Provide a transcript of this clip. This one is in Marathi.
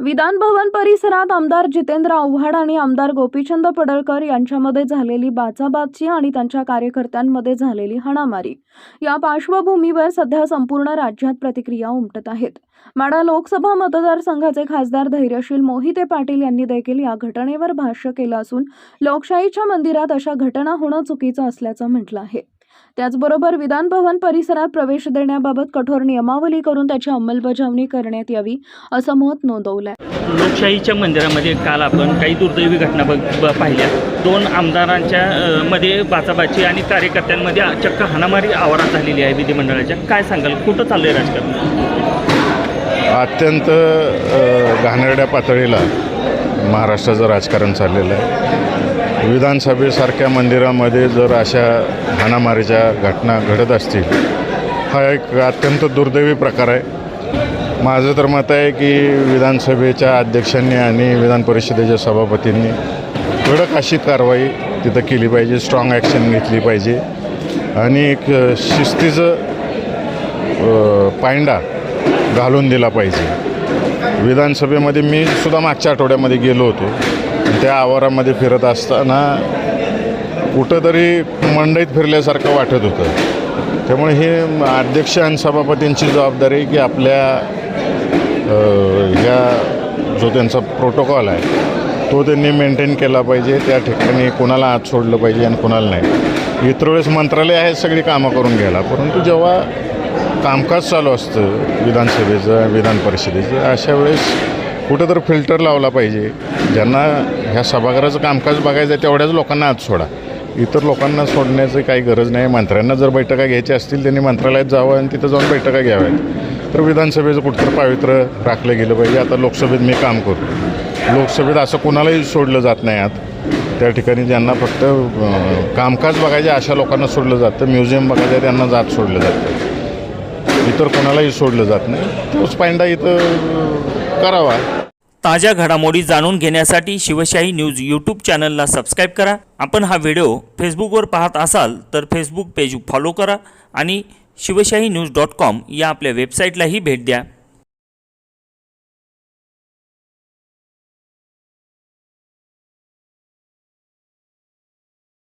विधान भवन परिसरात आमदार जितेंद्र आव्हाड आणि आमदार गोपीचंद पडळकर यांच्यामध्ये झालेली बाचाबाची आणि त्यांच्या कार्यकर्त्यांमध्ये झालेली हाणामारी. या पार्श्वभूमीवर सध्या संपूर्ण राज्यात प्रतिक्रिया उमटत आहेत. माडा लोकसभा मतदारसंघाचे खासदार धैर्यशील मोहिते पाटील यांनी देखील या घटनेवर भाष्य केलं असून लोकशाहीच्या मंदिरात अशा घटना होणं चुकीचं असल्याचं म्हटलं आहे. त्याचबरोबर विधान भवन परिसरात प्रवेश देण्याबाबत कठोर नियमावली करून त्याची अंमलबजावणी करण्यात यावी असं मत नोंदवलंय. लोकशाहीच्या मंदिरामध्ये काल आपण काही दुर्दैवी घटना पाहिल्या. दोन आमदारांच्या मध्ये बाचाबाची आणि कार्यकर्त्यांमध्ये चक्क हाणामारी आवारात झालेली आहे विधिमंडळाच्या. काय सांगाल? कुठं चाललंय राजकारण? अत्यंत घाणेरड्या पातळीला महाराष्ट्राचं राजकारण चाललेलं आहे. विधानसभेसारख्या मंदिरामध्ये जर अशा हाणामारीच्या घटना घडत असतील हा एक अत्यंत दुर्दैवी प्रकार आहे. माझं तर मत आहे की विधानसभेच्या अध्यक्षांनी आणि विधान परिषदेच्या सभापतींनी कडक अशी कारवाई तिथं केली पाहिजे स्ट्रॉंग ॲक्शन घेतली पाहिजे. आणि एक शिस्तीचं पायंडा घालून दिला पाहिजे. विधानसभेमध्ये मी सुद्धा मागच्या आठवड्यामध्ये गेलो होतो. त्या आवारामध्ये फिरत असताना कुठंतरी मंडईत फिरल्यासारखं वाटत होतं. त्यामुळे हे अध्यक्ष आणि सभापतींची जबाबदारी की आपल्या ह्या जो त्यांचा प्रोटोकॉल आहे तो त्यांनी मेंटेन केला पाहिजे. त्या ठिकाणी कोणाला आत सोडलं पाहिजे आणि कोणाला नाही. इतर वेळेस मंत्रालय आहे सगळी कामं करून घ्यायला. परंतु जेव्हा कामकाज चालू असतं विधानसभेचं विधान परिषदेचं अशा वेळेस कुठं तर फिल्टर लावला पाहिजे. ज्यांना ह्या सभागृहाचं कामकाज बघायचं आहे तेवढ्याच लोकांना आत सोडा. इतर लोकांना सोडण्याची काही गरज नाही. मंत्र्यांना जर बैठका घ्यायच्या असतील त्यांनी मंत्रालयात जावं आणि तिथं जाऊन बैठका घ्याव्यात. तर विधानसभेचं कुठं पावित्र्य राखलं गेलं पाहिजे. आता लोकसभेत मी काम करतो. लोकसभेत असं कोणालाही सोडलं जात नाही आत. त्या ठिकाणी ज्यांना फक्त कामकाज बघायचे अशा लोकांना सोडलं जातं. म्युझियम बघायचं त्यांना जात सोडलं जातं. इतर कोणालाही सोडलं जात नाही. तोच पायंडा इथं करावा. ताज्या घडामोडी जाणून घेण्यासाठी शिवशाही न्यूज यूट्यूब चॅनलला सबस्क्राईब करा. आपण हा व्हिडिओ फेसबुकवर पाहत असाल तर फेसबुक पेज फॉलो करा आणि शिवशाही न्यूज डॉट कॉम या आपल्या वेबसाईटलाही भेट द्या.